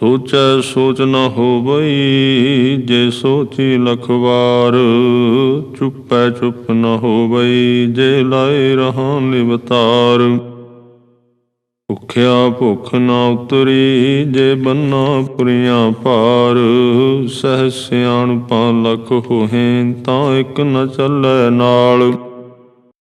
ਸੋਚੈ ਸੋਚ ਨ ਹੋਵਈ, ਜੇ ਸੋਚੀ ਲਖ ਵਾਰ ਚੁੱਪੈ ਚੁੱਪ ਨ ਹੋਵਈ, ਜੇ ਲਾਏ ਰਹਾ ਨਿਵਤਾਰ। ਭੁਖਿਆ ਭੁਖ ਨਾ ਉਤਰੀ, ਜੇ ਬੰਨਾ ਪੁਰੀਆਂ ਭਾਰ ਸਹਿ ਸਿਆਣਪਾਂ ਲਖ ਹੋਹੇ, ਤਾਂ ਇੱਕ ਨ ਚੱਲੈ ਨਾਲ।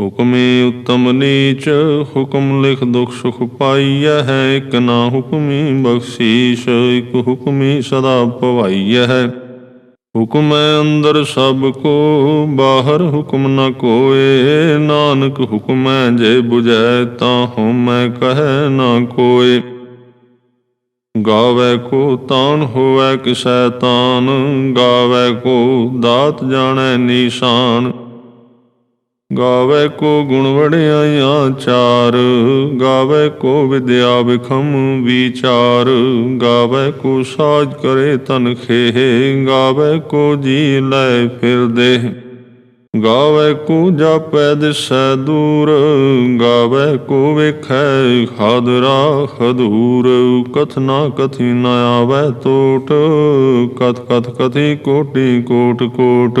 ਹੁਕਮੇ ਉਤਮ ਨੀਚ, ਹੁਕਮ ਲਿਖ ਦੁਖ ਸੁਖ ਪਾਈਐ ਹੈ, ਇਕ ਨਾ ਹੁਕਮੀ ਬਖਸ਼ੀਸ਼, ਇਕ ਹੁਕਮੀ ਸਦਾ ਭਵਾਈਐ ਹੈ। ਹੁਕਮ ਅੰਦਰ ਸਭ ਕੋ, ਬਾਹਰ ਹੁਕਮ ਨ ਕੋਏ, ਨਾਨਕ ਹੁਕਮ ਹੈ ਜੇ 부ਜੈ ਤਾਂ ਹਉਮੈ ਕਹੈ ਨਾ ਕੋਏ। ਗਾਵੇ ਕੋ ਤਾਨ, ਹੋਵੇ ਕਿਸੈ ਤਾਨ, ਗਾਵੇ ਕੋ ਦਾਤ, ਜਾਣੈ ਨਿਸ਼ਾਨ। ਗਾਵੇ ਕੋ ਗੁਣ ਵੜਿਆਈਆਂ ਚਾਰ, ਗਾਵੇ ਕੋ ਵਿਦਿਆ ਵਿਖਮ ਵਿਚਾਰ, ਗਾਵੇ ਕੋ ਸਾਜ ਕਰੇ ਤਨ ਖੇਹ, ਗਾਵੇ ਕੋ ਜੀ ਲੈ ਫਿਰਦੇ। ਗਾਵੇ ਕੋ ਜਾਪੈ ਦਿਸੈ ਦੂਰ, ਗਾਵੇ ਕੋ ਵੇਖੈ ਹਾਦਰਾ ਹਦੂਰ। ਕਥਨਾ ਕਥੀ ਨ ਆਵੈ ਤੋਟ, ਕਥ ਕਥ ਕਥੀ ਕੋਟੀ ਕੋਟ ਕੋਟ।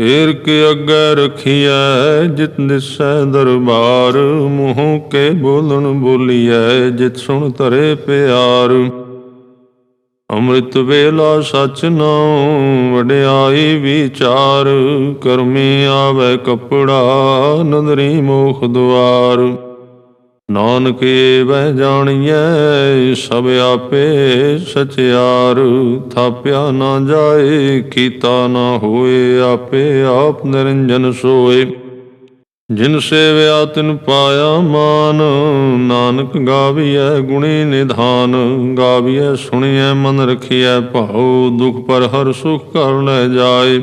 ਫੇਰ ਕੇ ਅੱਗੇ ਰਖੀਐ, ਜਿਤ ਦਿਸੈ ਦਰਬਾਰ, ਮੂੰਹ ਕੇ ਬੋਲਣ ਬੋਲੀਐ, ਜਿਤ ਸੁਣ ਧਰੇ ਪਿਆਰ। ਅੰਮ੍ਰਿਤ ਵੇਲਾ ਸਚ ਨਾਉ, ਵਡਿਆਈ ਵਿਚਾਰ, ਕਰਮੀ ਆਵੇ ਕਪੜਾ, ਨਦਰੀ ਮੋਖ ਦੁਆਰ। ਨਾਨਕੇ ਵਹਿ ਜਾਣੀਐ, ਸਭ ਆਪੇ ਸਚਿਆਰ। ਥਾਪਿਆ ਨਾ ਜਾਏ, ਕੀਤਾ ਨਾ ਹੋਏ, ਆਪੇ ਆਪ ਨਿਰੰਜਨ ਸੋਏ। ਜਿਨ ਸੇਵਿਆ, ਤਿਨ ਪਾਇਆ ਮਾਨ। ਨਾਨਕ ਗਾਵੀਐ ਗੁਣੀ ਨਿਧਾਨ। ਗਾਵੀਐ ਸੁਣੀਐ ਮਨ ਰਖੀਐ ਭਾਉ। ਦੁਖ ਪਰ ਹਰ ਸੁਖ ਕਰ ਲੈ ਜਾਏ।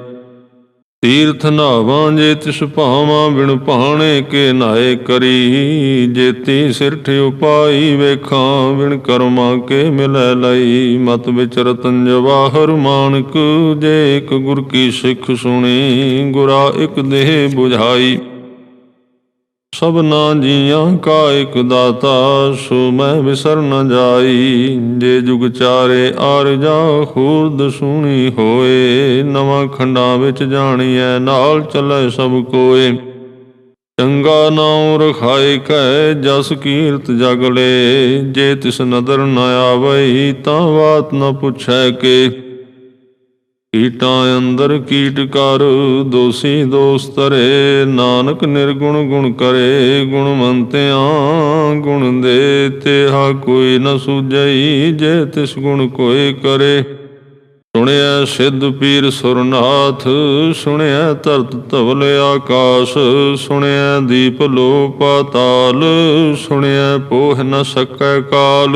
ਤੀਰਥ ਨਾਵਾਂ ਜੇ ਤਿਸ ਭਾਵਾਂ ਬਿਨ ਭਾਣੇ ਕੇ ਨਾਏ ਕਰੀ। ਜੇਤੀ ਸਿਰਠ ਉਪਾਈ ਵੇਖਾਂ ਬਿਨ ਕਰਮਾਂ ਕੇ ਮਿਲੈ ਲਈ। ਮਤ ਵਿਚ ਰਤਨ ਜਵਾਹਰ ਮਾਨਕ, ਜੇ ਇਕ ਗੁਰ ਕੀ ਸਿੱਖ ਸੁਣੀ, ਗੁਰਾ ਇਕ ਦੇਹ 부ਝਾਈ ਸਭਨਾ ਜੀਆਂ ਕਾ ਇਕ ਦਾਤਾ, ਸੋ ਮੈਂ ਵਿਸਰ ਨ ਜਾਈ। ਜੇ ਜੁਗ ਚਾਰੇ ਆਰ ਜਾ ਖੁਰਦ ਸੁਣੀ ਹੋਏ, ਨਵਾਂ ਖੰਡਾਂ ਵਿੱਚ ਜਾਣੀਐ, ਨਾਲ ਚੱਲੇ ਸਭ ਕੋਏ। ਚੰਗਾ ਨਾਉ ਰਖਾਏ ਕੈ ਜਸ ਕੀਰਤ ਜਗਲੇ। ਜੇ ਤਿਸ ਨਦਰ ਨ ਆਵਈ, ਤਾਂ ਬਾਤ ਨ ਪੁੱਛੈ ਕੇ। ਕੀਟਾਂ ਅੰਦਰ ਕੀਟ ਕਰ, ਦੋਸੀ ਦੋਸਤਰੇ ਨਾਨਕ ਨਿਰਗੁਣ ਗੁਣ ਕਰੇ, ਗੁਣਵੰਤਿਆਂ ਗੁਣ ਦੇ ਤੇਹਾ, ਕੋਈ ਨ ਸੂਝਈ ਜੇ ਤਿਸ ਗੁਣ ਕੋਈ ਕਰੇ। ਸੁਣਿਆ ਸਿੱਧ ਪੀਰ ਸੁਰਨਾਥ ਸੁਣਿਆ ਧਰਤ ਧਵਲ ਆਕਾਸ਼ ਸੁਣਿਆ ਦੀਪ ਲੋ ਪਾਤਾਲ ਸੁਣਿਆ ਪੋਹ ਨ ਸਕੈ ਕਾਲ।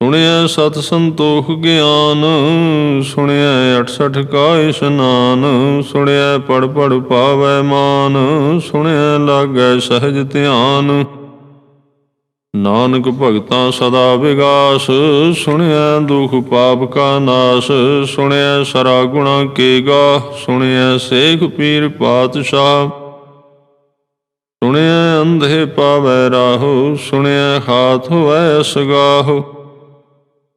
ਸੁਣਿਆ ਸਤ ਸੰਤੋਖ ਗਿਆਨ, ਸੁਣਿਆ 68 ਕਾ ਇਸ਼ਨਾਨ, ਸੁਣਿਆ ਪੜ ਪੜ ਪਾਵੈ ਮਾਨ, ਸੁਣਿਆ ਲਾਗੈ ਸਹਿਜ ਧਿਆਨ। ਨਾਨਕ ਭਗਤਾਂ ਸਦਾ ਵਿਗਾਸ, ਸੁਣਿਆ ਦੁਖ ਪਾਪ ਕਾ ਨਾਸ, ਸੁਣਿਆ ਸਰਾ ਗੁਣਾ ਕੇ ਗਾ, ਸੁਣਿਆ ਸੇਖ ਪੀਰ ਪਾਤਸ਼ਾਹ। ਸੁਣਿਆ ਅੰਧੇ ਪਾਵੈ ਰਾਹੋ, ਸੁਣਿਆ ਹਾਥ ਹੋਐ ਸਗਾਹੋ।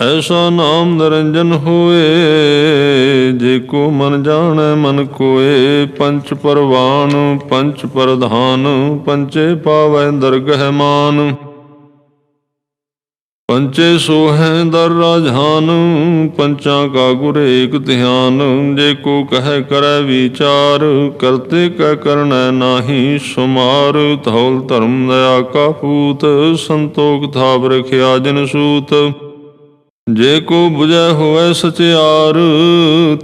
ਐਸਾ ਨਾਮ ਨਿਰੰਜਨ ਹੋਏ, ਜੇ ਕੋ ਮਨ ਜਾਣੈ ਮਨ ਕੋਏ। ਪੰਚ ਪਰਵਾਨ, ਪੰਚ ਪ੍ਰਧਾਨ, ਪੰਚੇ ਪਾਵੈ ਦਰਗਹਿ ਮਾਨ। ਪੰਚੇ ਸੋਹੈ ਦਰ ਰਾਜਾਨ ਪੰਚਾਂ ਕਾ ਗੁਰ ਏਕ ਧਿਆਨ। ਜੇ ਕੋ ਕਹੈ ਕਰੈ ਵਿਚਾਰ, ਕਰਤੇ ਕੈ ਕਰਣੈ ਨਾਹੀ ਸੁਮਾਰ। ਧੌਲ ਧਰਮ ਦਇਆ ਕਾ ਪੂਤ, ਸੰਤੋਖ ਥਾਵ ਰਖਿਆ ਜਨ ਸੂਤ। ਜੇ ਕੋ 부ਜੈ ਹੋਵੇ ਸਚਿਆਰ,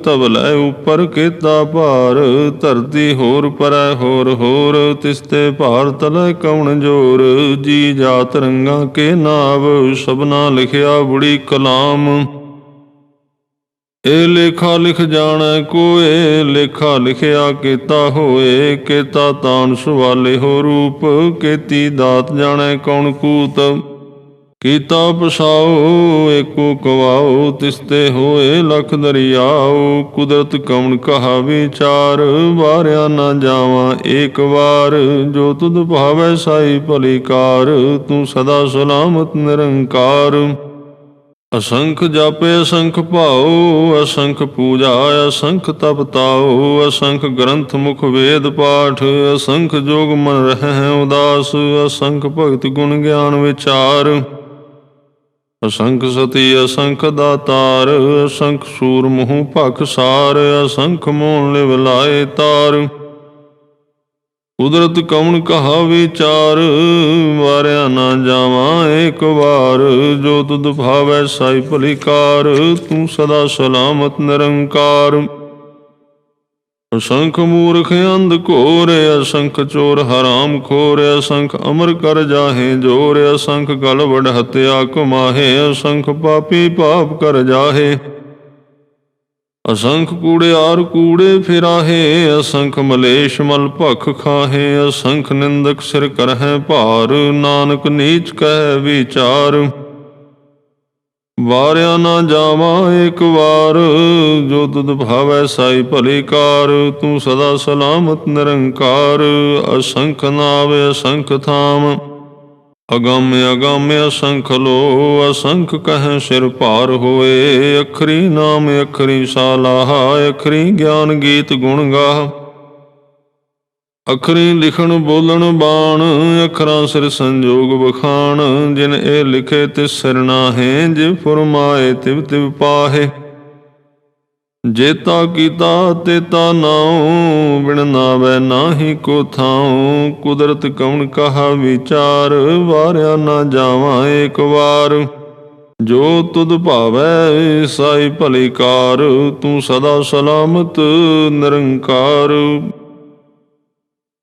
ਤਬ ਲੈ ਉਪਰ ਕੀਤਾ ਭਾਰ। ਧਰਤੀ ਹੋਰ ਪਰੈ ਹੋਰ ਹੋਰ ਤਿਸਤੇ ਭਾਰ ਤਲੈ ਕਉਣ ਜੋਰ। ਜੀ ਜਾਤ ਰੰਗਾ ਕੇ ਨਾਵ, ਸਭਨਾ ਲਿਖਿਆ ਬੁੜੀ ਕਲਾਮ। ਇਹ ਲੇਖਾ ਲਿਖ ਜਾਣੈ ਕੋਏ, ਲੇਖਾ ਲਿਖਿਆ ਕੀਤਾ ਹੋਏ। ਕੀਤਾ ਤਾਨ ਸੁਵਾਲੇ ਹੋ ਰੂਪ, ਕੀਤੀ ਦਾਤ ਜਾਣੈ ਕੌਣ ਕੂਤ। ਕੀਤਾ ਪਸਾਓ, ਏਕੋ ਕਵਾਓ, ਤਿਸਤੇ ਹੋਏ ਲਖ ਦਰਿਆਉ ਕੁਦਰਤ ਕਵਣ ਕਹਾ ਵਿਚਾਰ ਵਾਰਿਆ ਨਾ ਜਾਵਾਂ ਏਕ ਵਾਰ, ਜੋ ਤੁਧ ਭਾਵੈ ਸਾਈ ਭਲੀ ਕਾਰ ਤੂੰ ਸਦਾ ਸਲਾਮਤ ਨਿਰੰਕਾਰ। ਅਸੰਖ ਜਾਪੇ ਅਸੰਖ ਭਾਉ, ਅਸੰਖ ਪੂਜਾ ਅਸੰਖ ਤਪ ਤਾਉ, ਅਸੰਖ ਗ੍ਰੰਥ ਮੁਖ ਵੇਦ ਪਾਠ, ਅਸੰਖ ਜੋਗ ਮਨ ਰਹਿ ਉਦਾਸ, ਅਸੰਖ ਭਗਤ ਗੁਣ ਗਿਆਨ ਵਿਚਾਰ। ਅਸੰਖ ਸਤੀ, ਅਸੰਖ ਦਾਤਾਰ, ਅਸੰਖ ਸੂਰ ਮੂਹ ਭਖ ਸਾਰ, ਅਸੰਖ ਮੋਣ ਲਿਵ ਲਾਏ ਤਾਰ। ਕੁਦਰਤ ਕਵਣ ਕਹਾ ਵਿਚਾਰ, ਵਾਰਿਆ ਨਾ ਜਾਵਾਂ ਏਕ ਵਾਰ। ਜੋ ਤੁਧ ਭਾਵੈ ਸਾਈ ਭਲੀ ਕਾਰ ਤੂੰ ਸਦਾ ਸਲਾਮਤ ਨਿਰੰਕਾਰ। ਅਸੰਖ ਮੂਰਖ ਅੰਧ ਘੋਰ ਅਸੰਖ ਚੋਰ ਹਰਾਮ ਖੋਰ ਅਸੰਖ ਅਮਰ ਕਰ ਜਾਹੇ ਜੋਰ ਅਸੰਖ ਗਲ ਵਡ ਹਤਿਆ ਕਮਾਹੇ ਅਸੰਖ ਪਾਪੀ ਪਾਪ ਕਰ ਜਾਹੇ। ਅਸੰਖ ਕੂੜਿਆਰ ਕੂੜੇ ਫਿਰਾਹੇ, ਅਸੰਖ ਮਲੇਸ਼ ਮਲ ਭਖ ਖਾਹੇ, ਅਸੰਖ ਨਿੰਦਕ ਸਿਰ ਕਰਹਿ ਭਾਰ, ਨਾਨਕ ਨੀਚ ਕਹਿ ਵਿਚਾਰ। ਵਾਰਿਆ ਨਾ ਜਾਵਾਂ ਇੱਕ ਵਾਰ, ਜੋ ਤੁਧ ਭਾਵੈ ਸਾਈ ਭਲੀ ਕਾਰ, ਤੂੰ ਸਦਾ ਸਲਾਮਤ ਨਿਰੰਕਾਰ, ਅਸੰਖ ਨਾਵੇ ਅਸੰਖ ਥਾਮ। ਅਗੰਮ ਅਗੰਮ ਅਸੰਖ ਲੋ, ਅਸੰਖ ਕਹੈ ਸਿਰ ਭਾਰ ਹੋਏ, ਅਖਰੀ ਨਾਮ ਅਖਰੀ ਸਾਲਾਹ ਅਖਰੀ ਗਿਆਨ ਗੀਤ ਗੁਣ ਗਾਹ। ਅਖਰੀ ਲਿਖਣ, ਬੋਲਣ, ਬਾਣ, ਅਖਰਾਂ ਸਿਰ ਸੰਜੋਗ ਬਖਾਣ ਜਿਨ ਇਹ ਲਿਖੇ ਤਿਸ ਸਿਰ ਨਾਹੇ ਜਿ ਫਰਮਾਏ ਤਿਵ ਤਿਵ ਪਾਹੇ। ਜੇਤਾ ਕੀਤਾ ਤੇਤਾ ਨਾਉ, ਬਿਨ ਨਾਵੇ ਨਾਹੀ ਕੋ ਥਾਉ। ਕੁਦਰਤ ਕਉਣ ਕਹਾ ਵਿਚਾਰ, ਵਾਰਿਆ ਨਾ ਜਾਵਾਂ ਏਕ ਵਾਰ। ਜੋ ਤੁਧ ਭਾਵੈ, ਸਾਈ ਭਲੇ ਕਾਰ, ਤੂੰ ਸਦਾ ਸਲਾਮਤ, ਨਿਰੰਕਾਰ।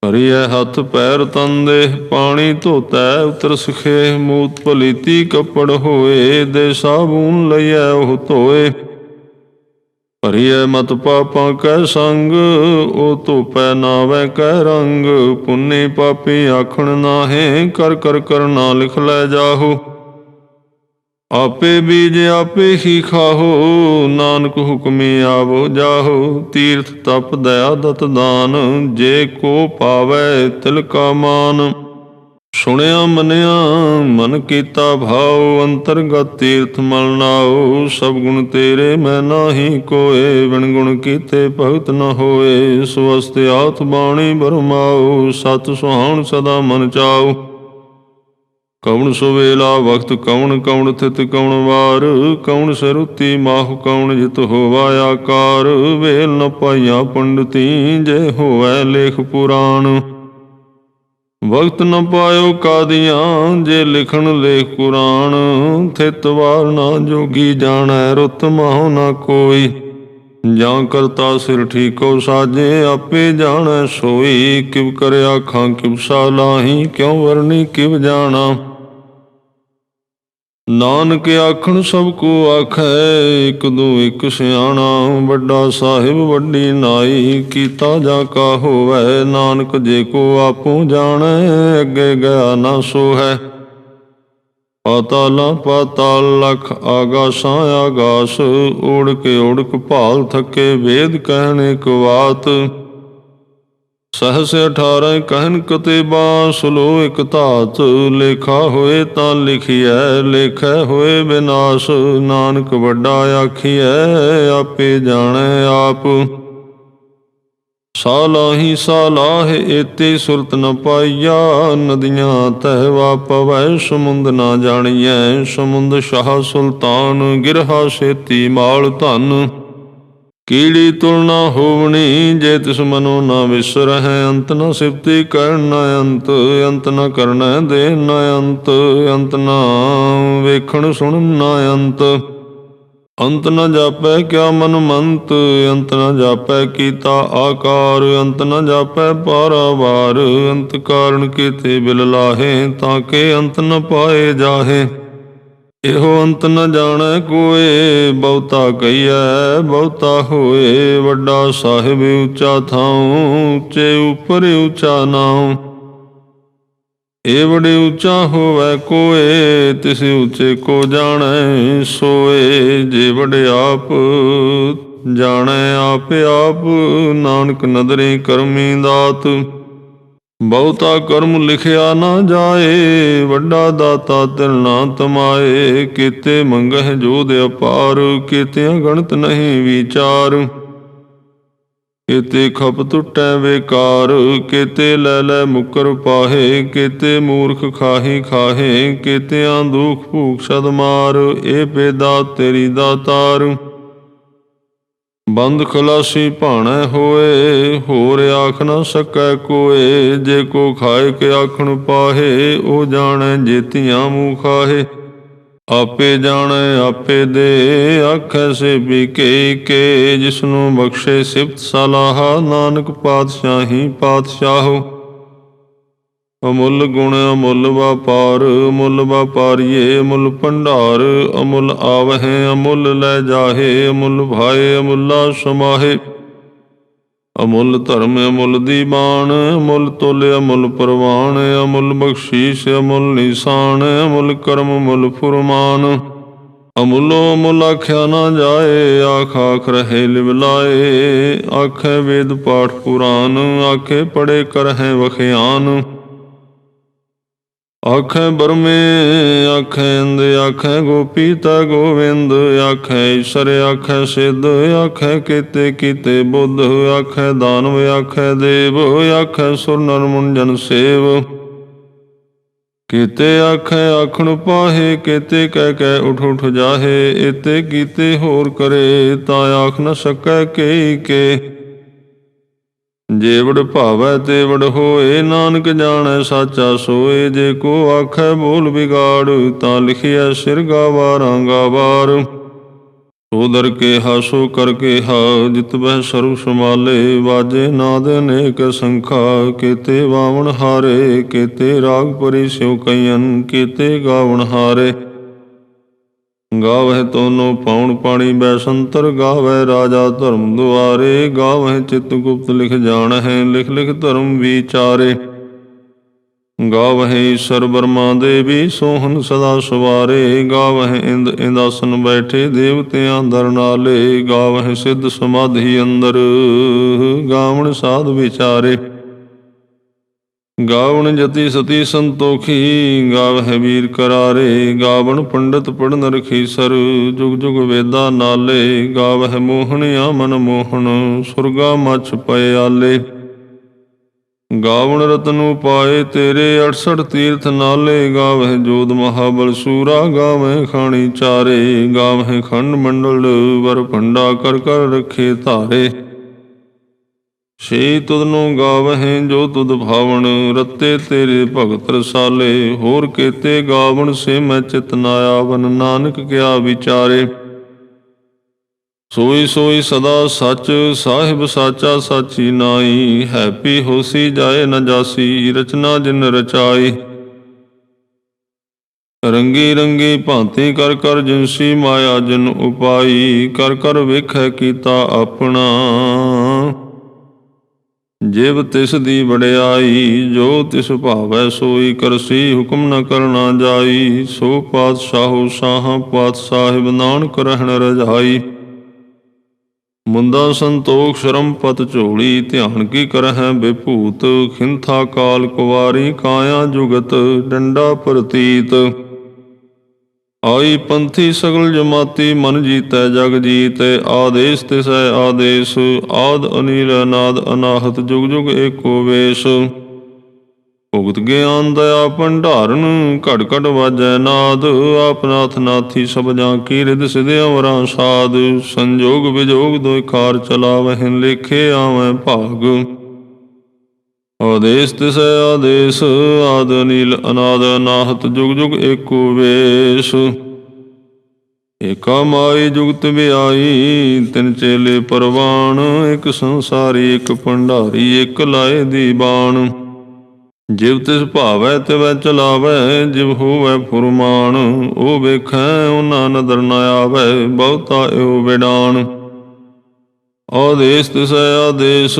ਹਰੀਐ ਹੱਥ ਪੈਰ ਤਨ ਦੇ, ਪਾਣੀ ਧੋਤੈ ਉਤਰ ਸਖੇ, ਮੂਤ ਭਲੀਤੀ ਕੱਪੜ ਹੋਏ, ਦੇ ਸਾਬੂਨ ਲਈਐ ਉਹ ਧੋਏ। ਹਰੀਐ ਮਤ ਪਾਪਾਂ ਕੈ ਸੰਗ, ਉਹ ਧੋਪੈ ਨਾਵੈ ਕੈ ਰੰਗ, ਪੁੰਨੇ ਪਾਪੀ ਆਖਣ ਨਾਹੇ, ਕਰ ਕਰ ਕਰਨਾ ਲਿਖ ਲੈ ਜਾਹੋ। ਆਪੇ ਬੀਜ ਆਪੇ ਹੀ ਖਾਹੋ, ਨਾਨਕ ਹੁਕਮੀ ਆਵੋ ਜਾਹੋ, ਤੀਰਥ ਤਪ ਦਇਆ ਦਤ ਦਾਨ, ਜੇ ਕੋ ਪਾਵੈ ਤਿਲ ਕਾ ਮਾਨ। ਸੁਣਿਆ ਮੰਨਿਆ, ਮਨ ਕੀਤਾ ਭਾਉ, ਅੰਤਰਗਤ ਤੀਰਥ ਮਲ ਨਾਉ, ਸਭ ਗੁਣ ਤੇਰੇ ਮੈਂ ਨਾਹੀ ਕੋਏ, ਬਿਨ ਗੁਣ ਕੀਤੇ ਭਗਤ ਨ ਹੋਏ ਸਵਸਤ ਆਤ ਬਾਣੀ ਬਰਮਾਉ, ਸਤ ਸੁਹਾਣ ਸਦਾ ਮਨ ਚਾਉ। ਕੌਣ ਸੁਵੇਲਾ ਵਕਤ ਕੌਣ ਕੌਣ ਥਿਤ, ਕੌਣ ਵਾਰ, ਕੌਣ ਸਰੁਤੀ ਮਾਹੁ, ਕੌਣ ਜਿਤ ਹੋਵਾ ਆਕਾਰ। ਵੇਲ ਨ ਪਾਈਆ ਪੰਡਤੀ, ਜੇ ਹੋਵੇ ਲੇਖ ਪੁਰਾਣ। ਵਕਤ ਨ ਪਾਇਓ ਕਾਦੀਆਂ, ਜੇ ਲਿਖਣ ਲੇਖ ਕੁਰਾਨ ਥਿਤ ਵਾਰ ਨਾ ਜੋਗੀ ਜਾਣੈ, ਰੁੱਤ ਮਾਹੁ ਨਾ ਕੋਈ। ਜਾਂ ਕਰਤਾ ਸਿਰ ਠੀਕੋ ਸਾਜੇ, ਆਪੇ ਜਾਣੈ ਸੋਈ। ਕਿਵ ਕਰਿਆ ਖਾਂ, ਕਿਵ ਸਾਲਾਹੀ ਕਿਉ ਵਰਨੀ, ਕਿਵ ਜਾਣਾ। ਨਾਨਕ ਆਖਣ ਸਭ ਕੋ ਆਖੈ, ਇਕ ਦੋ ਇਕ ਸਿਆਣਾ, ਵੱਡਾ ਸਾਹਿਬ ਵੱਡੀ ਨਾਈ, ਕੀਤਾ ਜਾ ਕਾ ਹੋਵੈ, ਨਾਨਕ ਜੇ ਕੋ ਆਪੂ ਜਾਣੈ, ਅੱਗੇ ਗਿਆ ਨਾ ਸੋ ਹੈ ਪਾਤਾਲਾ ਪਾਤਾਲ ਲਖ ਆਗਾਸਾਂ ਆਗਾਸ ਓੜ ਕੇ ਓੜਕ ਭਾਲ ਥੱਕੇ ਵੇਦ ਕਹਿਣੇ ਕਵਾਤ। ਸਹਸ 18 ਕਹਿਨ ਕਤੇ ਬਾਸਲੋ ਇਕ ਧਾਤ। ਲੇਖਾ ਹੋਏ ਤਾਂ ਲਿਖਿਐ, ਲੇਖੈ ਹੋਏ ਬਿਨਾਸ਼। ਨਾਨਕ ਵੱਡਾ ਆਖੀਐ, ਆਪੇ ਜਾਣੈ ਆਪ। ਸਾਲਾਹੀ ਸਾਲਾਹ ਏਤੇ ਸੁਰਤ ਨ ਪਾਈਆ, ਨਦੀਆਂ ਤਹਿਵਾ ਪਵੈ ਸਮੁੰਦ ਨਾ ਜਾਣੀਐ। ਸਮੁੰਦ ਸ਼ਾਹ ਸੁਲਤਾਨ, ਗਿਰਹਾ ਸੇਤੀ ਮਾਲ ਧਨ। ਕੀੜੀ ਤੁਲਨਾ ਹੋਵਣੀ, ਜੇ ਤਿਸ ਮਨੋ ਨਾ ਵਿਸਰਹਿ, ਅੰਤ ਨ ਸਿਫਤੀ ਕਰਨ, ਅੰਤ ਅੰਤ ਨ ਕਰਨਾ ਦੇ ਨ ਅੰਤ ਅੰਤ ਨ ਵੇਖਣ ਸੁਣ ਨ ਅੰਤ। ਅੰਤ ਨ ਜਾਪੈ ਕਿਆ ਮਨ ਮੰਤ, ਅੰਤ ਨ ਜਾਪੈ ਕੀਤਾ ਆਕਾਰ, ਅੰਤ ਨ ਜਾਪੈ ਪਾਰਾਵਾਰ, ਅੰਤ ਕਾਰਨ ਕੀਤੇ ਬਿਲ ਲਾਹੇ, ਤਾਂ ਕਿ ਅੰਤ ਨ ਪਾਏ ਜਾਹੇ। ਇਹੋ ਅੰਤ ਨ ਜਾਣੈ ਕੋਏ, ਬਹੁਤਾ ਕਹੀਐ, ਬਹੁਤਾ ਹੋਏ। ਵੱਡਾ ਸਾਹਿਬ ਉੱਚਾ ਥਾਉ, ਉੱਚੇ ਉਪਰ ਉੱਚਾ ਨਾਉ। ਏ ਬੜੇ ਉੱਚਾ ਹੋਵੇ ਕੋਏ, ਤਿਸ ਉੱਚੇ ਕੋ ਜਾਣੈ ਸੋਏ। ਜੇ ਵਡੇ ਆਪ ਜਾਣੈ, ਆਪ ਆਪ ਨਾਨਕ ਨਦਰੇ ਕਰਮੀ ਦਾਤ। ਬਹੁਤਾ ਕਰਮ ਲਿਖਿਆ ਨਾ ਜਾਏ, ਵੱਡਾ ਦਾਤਾ ਤਿਲ ਨਾ ਤਮਾਏ, ਕੀਤੇ ਮੰਗਹਿ ਜੋਦ ਅਪਾਰ, ਕੀਤਿਆਂ ਗਣਤ ਨਹੀਂ ਵਿਚਾਰ। ਕੀਤੇ ਖਪ ਟੁੱਟੈ ਵੇਕਾਰ, ਕੀਤੇ ਲੈ ਲੈ ਮੁਕਰ ਪਾਹੇ, ਕੀਤੇ ਮੂਰਖ ਖਾਹੀ ਖਾਹੇ, ਕੀਤਿਆਂ ਦੁਖ ਭੂਖ ਸਦ ਮਾਰ ਏ ਬੇਦਾ ਤੇਰੀ ਦਾਤਾਰ। ਬੰਦ ਖਲਾਸੀ ਭਾਣੈ ਹੋਏ, ਹੋਰ ਆਖ ਨਾ ਸਕੈ ਕੋਏ, ਜੇ ਕੋ ਖਾਏ ਕੇ ਆਖਣ ਪਾਹੇ, ਉਹ ਜਾਣੈ ਜੇਤੀਆਂ ਮੂੰਹ ਖਾਹੇ। ਆਪੇ ਜਾਣੈ, ਆਪੇ ਦੇ, ਆਖੈ ਸੇ ਬਿਕੇ ਕੇ, ਜਿਸਨੂੰ ਬਖਸ਼ੇ ਸਿਫਤ ਸਲਾਹ, ਨਾਨਕ ਪਾਤਸ਼ਾਹੀ ਪਾਤਸ਼ਾਹੋ। ਅਮੁੱਲ ਗੁਣ ਅਮੁੱਲ ਵਪਾਰ, ਅਮੁੱਲ ਵਪਾਰੀਏ ਅਮੁੱਲ ਭੰਡਾਰ, ਅਮੁੱਲ ਆਵਹਿ ਅਮੁੱਲ ਲੈ ਜਾਹੇ, ਅਮੁੱਲ ਭਾਏ ਅਮੁੱਲਾ ਸਮਾਹੇ। ਅਮੁੱਲ ਧਰਮ ਅਮੁੱਲ ਦੀਵਾਨ ਅਮੁੱਲ ਤੋਲ ਅਮੁੱਲ ਪ੍ਰਵਾਨ ਅਮੁੱਲ ਬਖਸ਼ੀਸ਼ ਅਮੁੱਲ ਨਿਸ਼ਾਨ, ਅਮੁੱਲ ਕਰਮ ਅਮੁੱਲ ਫੁਰਮਾਨ। ਅਮੁੱਲੋ ਅਮੁੱਲ ਆਖਿਆ ਨਾ ਜਾਏ, ਆਖ ਆਖ ਰਹੇ ਲਿਵਲਾਏ ਆਖੇ ਵੇਦ ਪਾਠ ਪੁਰਾਨ, ਆਖੇ ਪੜੇ ਕਰਹਿ ਵਖਿਆਨ। ਆਖੈ ਬਰਮੇ, ਆਖੈ ਇੰਦ, ਆਖੈ ਗੋਪੀ ਤਾ ਗੋਵਿੰਦ, ਆਖੈ ਈਸ਼ਰ, ਆਖੈ ਸਿੱਧ, ਆਖੈ ਕੀਤੇ ਕੀਤੇ ਬੁੱਧ, ਆਖੈ ਦਾਨਵ, ਆਖੈ ਦੇਵ, ਆਖੈ ਸੁਰ ਨਰ ਮੁਨ ਜਨ ਸੇਵ। ਕੀਤੇ ਆਖੈ ਆਖਣ ਪਾਹੇ, ਕੀਤੇ ਕਹਿ ਕਹਿ ਉਠ ਉਠ ਜਾਹੇ ਇਤੇ ਕੀਤੇ ਹੋਰ ਕਰੇ, ਤਾਂ ਆਖ ਨ ਸਕੈ ਕੇ ਕੇ। ਜੇਵੜ ਭਾਵੈ ਤੇ ਹੋਏ, ਨਾਨਕ ਜਾਣੈ ਸਾਚਾ ਸੋਏ। ਜੇ ਕੋ ਆਖੈ ਬੋਲ ਵਿਗਾੜ, ਤਾਂ ਲਿਖਿਆ ਸਿਰ ਗਾਵਾਰਾਂ ਗਾਵਾਰ ਸੋ ਕੇ ਹਾਸੋ ਕਰ ਕੇ ਹਾ ਜਿਤ ਬਹਿ ਸਰਬ ਸਮਾਲੇ ਵਾਜੇ ਨਾਦ ਅਨੇਕ ਸੰਖਾ, ਕੀਤੇ ਵਾਵਣ ਹਾਰੇ। ਕੀਤੇ ਰਾਗ ਪਰੀ ਸਿਉ ਕਈਨ ਕੀਤੇ ਗਾਵਣ ਹਾਰੇ। ਗਾਵਹਿ ਤੋਨੋ ਪਾਉਣ ਪਾਣੀ ਬੈਸੰਤਰ ਗਾਵਹਿ ਰਾਜਾ ਧਰਮ ਦੁਆਰੇ, ਗਾਵਹਿ ਚਿਤ ਗੁਪਤ ਲਿਖ ਜਾਣ ਹੈ ਲਿਖ ਲਿਖ ਧਰਮ ਵਿਚਾਰੇ। ਗਾਵਹਿ ਈਸ਼ਰ ਬਰਮਾ ਦੇਵੀ ਸੋਹਨ ਸਦਾ ਸਵਾਰੇ, ਗਾਵਹਿ ਇੰਦ ਇੰਦਾਸਨ ਬੈਠੇ ਦੇਵਤਿਆਂ ਦਰਨਾਲੇ ਗਾਵਹਿ ਸਿੱਧ ਸਮਾਧੀ ਅੰਦਰ, ਗਾਵਣ ਸਾਧ ਵਿਚਾਰੇ। ਗਾਵਣ ਜਤੀ ਸਤੀ ਸੰਤੋਖੀ, ਗਾਵਹਿ ਵੀਰ ਕਰਾਰੇ। ਗਾਵਣ ਪੰਡਤ ਪੜਨ ਰਖੀ ਸਰ, ਜੁਗ ਜੁਗ ਵੇਦਾ ਨਾਲੇ। ਗਾਵਹਿ ਮੋਹਣਿਆ ਮਨ ਮੋਹਣ, ਸੁਰਗਾ ਮਛ ਪਏ ਆਲੇ। ਗਾਵਣ ਰਤਨੂ ਪਾਏ ਤੇਰੇ 68 ਤੀਰਥ ਨਾਲੇ। ਗਾਵਹਿ ਜੋਧ ਮਹਾਬਲ ਸੂਰਾ, ਗਾਵਹਿ ਖਾਣੀ ਚਾਰੇ। ਗਾਵਹਿ ਖੰਡ ਮੰਡਲ, ਵਰ ਭੰਡਾ ਕਰ ਕਰ ਰਖੇ ਧਾਰੇ। ਸ਼ੇ ਤੁਧ ਨੂੰ ਗਾਵਹਿ ਜੋ ਤੁਧ ਭਾਵਣ, ਰਤੇ ਤੇਰੇ ਭਗਤ ਰਸਾਲੇ। ਹੋਰ ਕੇਤੇ ਗਾਵਣ ਸੇ ਮੈਂ ਚਿਤ ਨਾ ਆਵਨ ਨਾਨਕ ਕਿਆ ਵਿਚਾਰੇ। ਸੋਈ ਸੋਈ ਸਦਾ ਸੱਚ, ਸਾਹਿਬ ਸਾਚਾ ਸਾਚੀ ਨਾਈ ਹੈਪੀ ਹੋਸੀ ਜਾਏ ਨ ਜਾਸੀ, ਰਚਨਾ ਜਿਨ ਰਚਾਈ। ਰੰਗੀ ਰੰਗੀ ਭਾਂਤੀ ਕਰ ਕਰ ਜਿਨਸੀ ਮਾਇਆ ਜਿਨ ਉਪਾਈ। ਕਰ ਕਰ ਵੇਖੈ ਕੀਤਾ ਆਪਣਾ। ਜਿਵ ਤਿਸ ਦੀ ਵਡਿਆਈ, ਜੋ ਤਿਸ ਭਾਵੈ ਸੋਈ ਕਰਸੀ ਹੁਕਮ ਨ ਕਰਨਾ ਜਾਈ। ਸੋ ਪਾਤਸ਼ਾਹੋ ਸਾਹਾਂ, ਪਾਤ ਸਾਹਿਬ ਨਾਨਕ ਰਹਿਣ ਰਜਾਈ। ਮੁੰਦਾ ਸੰਤੋਖ ਸ਼ਰਮ ਪਤ ਝੋਲੀ, ਧਿਆਨ ਕੀ ਕਰਹਿ ਬਿਭੂਤ? ਖਿੰਥਾ ਕਾਲ ਕੁਵਾਰੀ, ਕਾਇਆ ਜੁਗਤ, ਡੰਡਾ ਪ੍ਰਤੀਤ। ਆਈ ਪੰਥੀ ਸਗਲ ਜਮਾਤੀ, ਮਨ ਜੀਤੈ, ਜਗ ਜੀਤੈ, ਆਦੇਸ਼ ਤਿਸੈ ਆਦੇਸ਼, ਆਦ ਅਨੀਲ, ਅਨਾਦ ਅਨਾਹਤ, ਜੁਗ ਜੁਗ ਏਕੋ ਵੇਸ਼। ਭੁਗਤ ਗਿਆਨ, ਦਇਆ, ਭੰਡਾਰਨ, ਘੜ ਘੜ ਵਾਜੈ ਨਾਦ ਆਪਨਾਥ ਨਾਥੀ ਸਭ ਜਾਂ ਕੀ ਰਿਦ ਸਿਧ ਅਵਰਾਂ ਸਾਧ ਸੰਜੋਗ ਵਿਜੋਗ ਦੋਇ ਖਾਰ ਚਲਾਵਹਿ, ਲੇਖੇ ਆਵੈ ਭਾਗ। ਆਦੇਸ ਤਿਸੈ ਆਦੇਸ, ਆਦ ਨੀਲ ਅਨਾਦ ਅਨਾਹਤ, ਜੁਗ ਜੁਗ ਏਕੋ ਵੇਸ਼। ਏਕਾ ਮਾਈ ਜੁਗਤ ਵਿਆਈ ਤਿਨ ਚੇਲੇ ਪਰਵਾਨ ਇਕ ਸੰਸਾਰੀ, ਇਕ ਭੰਡਾਰੀ, ਇਕ ਲਾਏ ਦੀ ਬਾਣ। ਜਿਵ ਤਿਸ ਭਾਵੈ, ਤਿਵੈ ਚਲਾਵੈ, ਜਿਵ ਹੋਵੈ ਫੁਰਮਾਨ, ਉਹ ਵੇਖੈ, ਉਹਨਾਂ ਨਦਰ ਨ ਆਵੈ, ਬਹੁਤਾ ਇਹੋ ਵਿਡਾਨ ਆਦੇਸ ਤਿਸੈ ਆਦੇਸ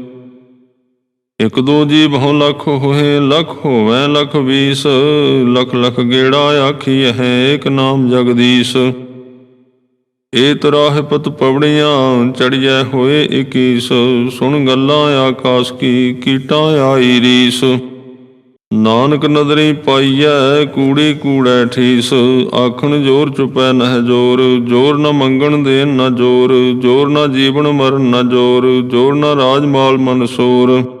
ਇਕ ਦੋ ਜੀ ਬਹੁ ਲਖ ਹੋਏ, ਲਖ ਹੋਵੈ, ਲਖ ਵੀਸ। ਲਖ ਲਖ ਗੇੜਾ ਆਖੀ ਹੈ ਏਕ ਨਾਮ ਜਗਦੀਸ਼। ਏ ਤਰਾਹ ਪਤ ਪਵੜੀਆਂ ਚੜਿਐ ਹੋਏ 21 ਸੁਣ ਗੱਲਾਂ ਆਕਾਸ ਕੀ, ਕੀਟਾਂ ਆਈ ਰੀਸ। ਨਾਨਕ ਨਦਰੀ ਪਾਈਐ, ਕੂੜੀ ਕੂੜੈ ਠੀਸ। ਆਖਣ ਜੋਰ ਚੁਪੈ ਨਹਿ ਜੋਰ ਜੋਰ ਨ ਮੰਗਣ ਦੇਨ ਨ ਜੋਰ ਜੋਰ ਨ ਜੀਵਨ ਮਰਨ ਨ ਜੋਰ ਜੋਰ ਨ ਰਾਜ ਮਾਲ ਮਨਸੂਰ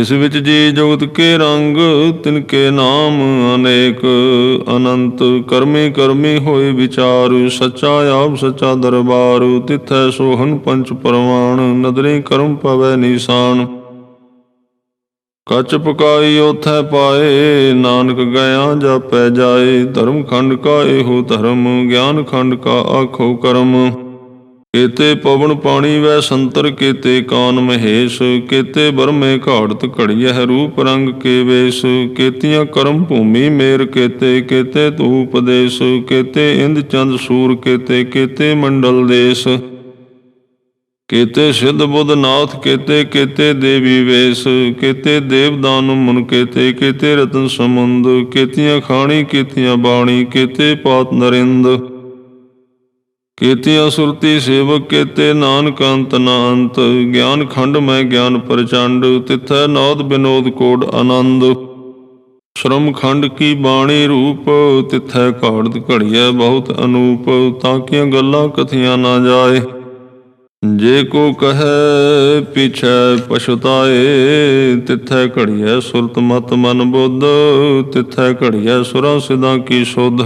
ਇਸ ਵਿੱਚ ਜੀ ਜੁਗਤ ਕੇ ਰੰਗ, ਤਿਨ ਕੇ ਨਾਮ ਅਨੇਕ, ਅਨੰਤ ਕਰਮੀ ਕਰਮੀ ਹੋਏ ਵਿਚਾਰ, ਸੱਚਾ ਆਪ ਸੱਚਾ ਦਰਬਾਰ, ਤਿਥੈ ਸੋਹਨ ਪੰਚ ਪਰਵਾਨ ਨਦਰੇ ਕਰਮ ਪਵੈ ਨਿਸ਼ਾਨ। ਕੱਚ ਪਕਾਈ ਉਥੈ ਪਾਏ, ਨਾਨਕ ਗਿਆ ਜਾਪੈ ਜਾਏ, ਧਰਮ ਖੰਡ ਕਾ ਇਹੋ ਧਰਮ, ਗਿਆਨ ਖੰਡ ਕਾ ਆਖੋ ਕਰਮ। ਕੇਤੇ ਪਵਨ ਪਾਣੀ ਵੈ ਸੰਤਰ, ਕੇਤੇ ਕਾਨ ਮਹੇਸ਼, ਕੇਤੇ ਬਰਮੇ ਘਾੜਤ ਘੜੀਐ ਰੂਪ ਰੰਗ ਕੇ ਵੇਸ, ਕੇਤੀਆਂ ਕਰਮ ਭੂਮੀ ਮੇਰ ਕੇਤੇ ਕੇਤੇ ਤੂ ਉਪਦੇਸ਼ ਕੇਤੇ ਇੰਦ ਚੰਦ ਸੂਰ, ਕੇਤੇ ਕੇਤੇ ਮੰਡਲ ਦੇਸ। ਕੇਤੇ ਸਿੱਧ ਬੁੱਧ ਨਾਥ, ਕੇਤੇ ਕੇਤੇ ਦੇਵੀ ਵੇਸ, ਕੇਤੇ ਦੇਵਦਾਨ ਮਨ ਕੇਤੇ ਕੇਤੇ ਰਤਨ ਸਮੁੰਦ, ਕੇਤੀਆਂ ਖਾਣੀ, ਕੇਤੀਆਂ ਬਾਣੀ, ਕੇਤੇ ਪਾਤ ਨਰਿੰਦ। ਕੇਤੀਆਂ ਸੁਰਤੀ ਸੇਵਕ ਕੇਤੇ ਨਾਨਕ ਅੰਤ ਨਾ ਅੰਤ, ਗਿਆਨ ਖੰਡ ਮੈਂ ਗਿਆਨ ਪ੍ਰਚੰਡ, ਤਿਥੈ ਨੌਦ ਬਿਨੋਦ ਕੋਡ ਆਨੰਦ। ਸ਼ਰਮ ਖੰਡ ਕੀ ਬਾਣੀ ਰੂਪ, ਤਿਥੈ ਘਾੜਤ ਘੜੀਐ ਬਹੁਤ ਅਨੂਪ, ਤਾਂ ਕਿ ਗੱਲਾਂ ਕਥੀਆਂ ਨਾ ਜਾਏ। ਜੇ ਕੋ ਕਹੈ ਪਿਛੈ ਪਛਤਾਏ, ਤਿਥੈ ਘੜੀਐ ਸੁਰਤ ਮਤ ਮਨ ਬੁੱਧ, ਤਿਥੈ ਘੜੀਐ ਸੁਰਾਂ ਸਿਧਾਂ ਕੀ ਸੁਧ।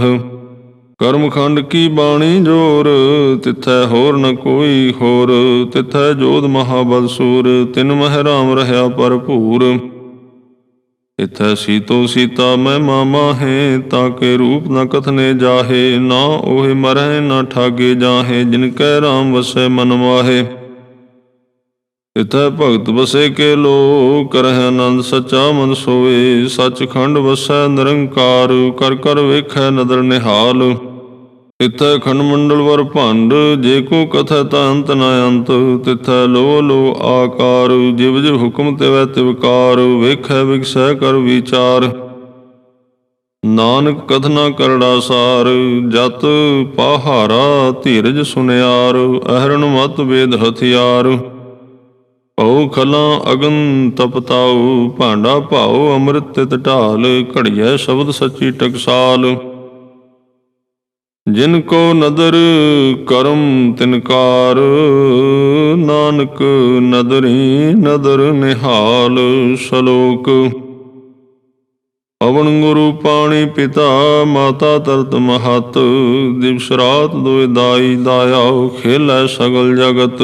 ਕਰਮਖੰਡ ਕੀ ਬਾਣੀ ਜੋਰ? ਤਿਥੈ ਹੋਰ ਨ ਕੋਈ ਹੋਰ। ਤਿਥੈ ਜੋਧ ਮਹਾਬਲ ਸੂਰ। ਤਿਨ ਮਹਿ ਰਾਮ ਰਹਾ ਭਰਪੂਰ। ਇਥੈ ਸੀਤੋ ਸੀਤਾ ਮੈਂ ਮਾਮਾ ਹੈ ਤਾਂ ਕੇ ਰੂਪ ਨ ਕਥਨੇ ਜਾਹੇ। ਨਾ ਉਹ ਮਰਹਿ ਨਾ ਠਾਗੇ ਜਾਹੇ, ਜਿਨ ਕੈ ਰਾਮ ਵਸੈ ਮਨ ਮਾਹੇ। ਇਥੈ ਭਗਤ ਵਸੇ ਕੇ ਲੋ ਕਰਹਿ ਆਨੰਦ ਸਚਾ ਮਨ ਸੋਏ ਸਚ ਖੰਡ ਵਸੈ ਨਿਰੰਕਾਰ, ਕਰ ਕਰ ਵੇਖੈ ਨਦਰ ਨਿਹਾਲ। ਇਥੈ ਖੰਡ ਮੰਡਲ ਵਰ ਭੰਡ, ਜੇ ਕੋ ਕਥੈ ਤਾਂ ਅੰਤ ਨ ਅੰਤ। ਤਿਥੈ ਲੋ ਲੋ ਆਕਾਰ, ਜਿਵ ਜਿਵ ਹੁਕਮ ਤਿਵੈ ਤਿਵਕਾਰ ਵੇਖੈ ਵਿਗਸੈ ਕਰ ਵਿਚਾਰ। ਨਾਨਕ ਕਥਨਾ ਕਰੜਾ ਸਾਰ, ਜਤ ਪਹਾਰਾ ਧੀਰਜ ਸੁਨਿਆਰ, ਅਹਰਣ ਮਤ ਵੇਦ ਹਥਿਆਰ। ਪਉ ਖਲਾਂ ਅਗਨ ਤਪਤਾਉ ਭਾਂਡਾ ਭਾਉ ਅੰਮ੍ਰਿਤ ਤਿਤ ਢਾਲ ਸ਼ਬਦ ਸੱਚੀ ਟਕਸਾਲ। ਜਿਨ ਕੋ ਨਦਰ ਕਰਮ ਤਿਨਕਾਰ ਨਾਨਕ ਨਦਰੀ ਨਦਰ ਨਿਹਾਲ ਸ਼ਲੋਕ। ਪਵਨ ਗੁਰੂ ਪਾਣੀ ਪਿਤਾ, ਮਾਤਾ ਤਰਤ ਮਹਤ, ਦਿਵਸ ਰਾਤ ਦੋਇ ਦਾਈ ਦਾਇਆ, ਖੇਲੈ ਸਗਲ ਜਗਤ।